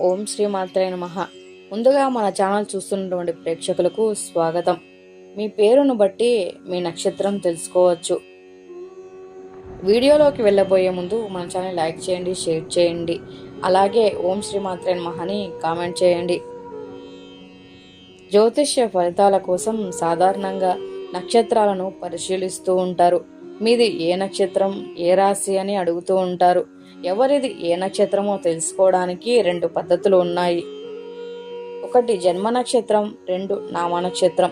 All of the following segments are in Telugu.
ఓం శ్రీ మాత్రే మహా ముందుగా మన ఛానల్ చూస్తున్నటువంటి ప్రేక్షకులకు స్వాగతం. మీ పేరును బట్టి మీ నక్షత్రం తెలుసుకోవచ్చు. వీడియోలోకి వెళ్ళబోయే ముందు మన ఛానల్ లైక్ చేయండి షేర్ చేయండి. అలాగే ఓం శ్రీ మాత్రే మహాని అని కామెంట్ చేయండి. జ్యోతిష్య ఫలితాల కోసం సాధారణంగా నక్షత్రాలను పరిశీలిస్తూ ఉంటారు. మీది ఏ నక్షత్రం ఏ రాశి అని అడుగుతూ ఉంటారు. ఎవరిది ఏ నక్షత్రమో తెలుసుకోవడానికి రెండు పద్ధతులు ఉన్నాయి. ఒకటి జన్మ నక్షత్రం రెండు నామ నక్షత్రం.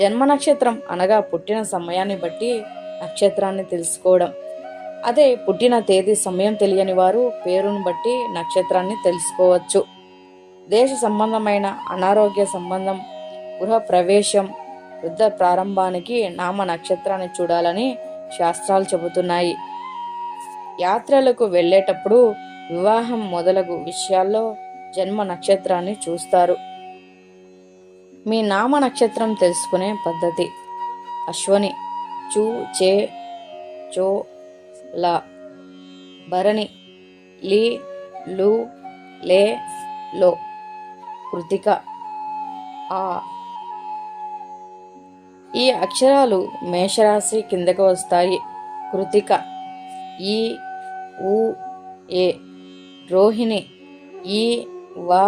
జన్మ నక్షత్రం అనగా పుట్టిన సమయాన్ని బట్టి నక్షత్రాన్ని తెలుసుకోవడం. అదే పుట్టిన తేదీ సమయం తెలియని వారు పేరును బట్టి నక్షత్రాన్ని తెలుసుకోవచ్చు. దేశ సంబంధమైన అనారోగ్య సంబంధం గృహ ప్రవేశం యుద్ధ ప్రారంభానికి నామ నక్షత్రాన్ని చూడాలని శాస్త్రాలు చెబుతున్నాయి. యాత్రలకు వెళ్ళేటప్పుడు వివాహం మొదలగు విషయాల్లో జన్మ నక్షత్రాన్ని చూస్తారు. మీ నామ నక్షత్రం తెలుసుకునే పద్ధతి. అశ్వని చూ చే చో లా. భరణి లీ లు లే లో. కృతిక ఆ. ఈ అక్షరాలు మేషరాశి కిందకు వస్తాయి. కృతిక ఈ ఉ ఏ రోహిణి ఈ వా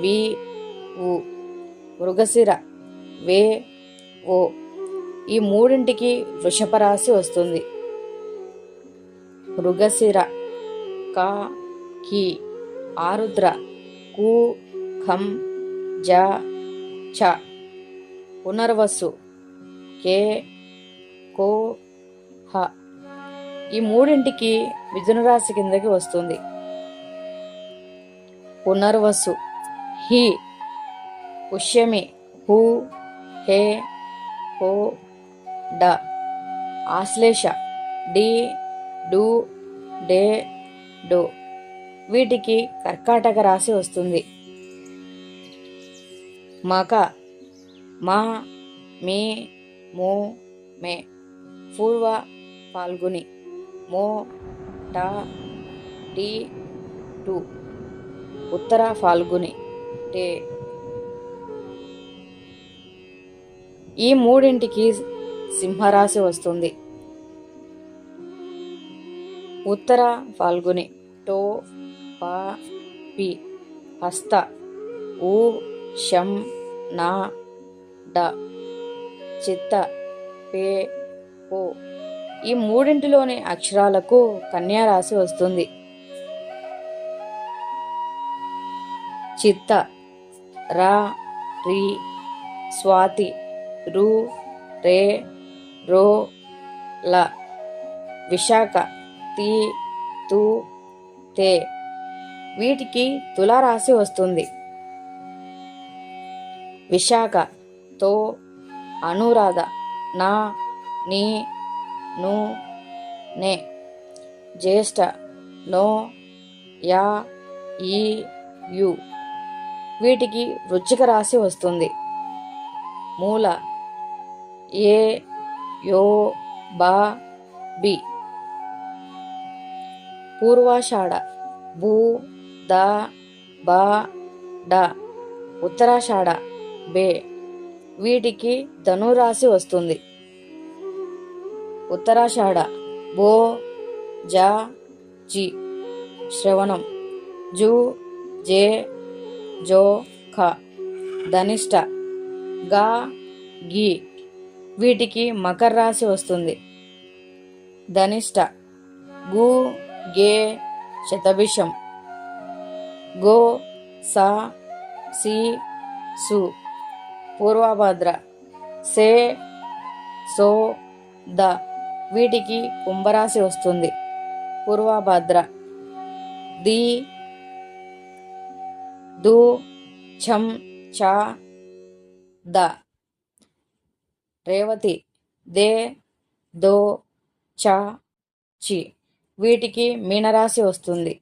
వి ఉ మృగశిర వే ఓ. ఈ మూడింటికి వృషభ రాశి వస్తుంది. మృగశిర కా కి ఆరుద్ర కు ఖం జ చ పునర్వసు కే కో హ. ఈ మూడింటికి మిథున రాశి కిందకి వస్తుంది. పునర్వసు. హి. పుష్యమి. హు. హే. హో. డ. ఆశ్లేష. డి. డు. డే. డో. వీటికి కర్కాటక రాశి వస్తుంది. మక. మా. మీ. మో. మే. పూర్వ పాల్గొని. మోటా టీ టూ ఉత్తర ఫాల్గుని. టే. ఈ మూడింటికి సింహరాశి వస్తుంది. ఉత్తర ఫాల్గుని. టో పా పి. హస్త. ఊ షం నా డ. చిత్త. పే ఓ ఈ మూడింటిలోని అక్షరాలకు కన్యా రాశి వస్తుంది. చిత్త రా రి స్వాతి రు రే రో ల విశాఖ తి తు తే. వీటికి తులారాశి వస్తుంది. విశాఖ తో అనురాధ నా నీ ను నే. జ్యేష్ఠ. నో. యా. ఈ. యు. వీటికి వృచ్చిక రాశి వస్తుంది. మూల. ఏ. యో. బా. బి. పూర్వాషాఢ. భూ. ద. బా. డ. ఉత్తరాషాఢ. బే. వీటికి ధనురాశి వస్తుంది. ఉత్తరాషాఢ. బో జ జి. శ్రవణం. జు జే జో ఖ. ధనిష్ట. గా గి. వీటికి మకర రాశి వస్తుంది. ధనిష్ట. గు గే శతభిషం. గో సా సి సు. పూర్వభద్ర. సే సో ద. వీటికి కుంభరాశి వస్తుంది. పూర్వభద్ర. ది దు ఛం చ ద. రేవతి. దే దో చ చి. వీటికి మీనరాశి వస్తుంది.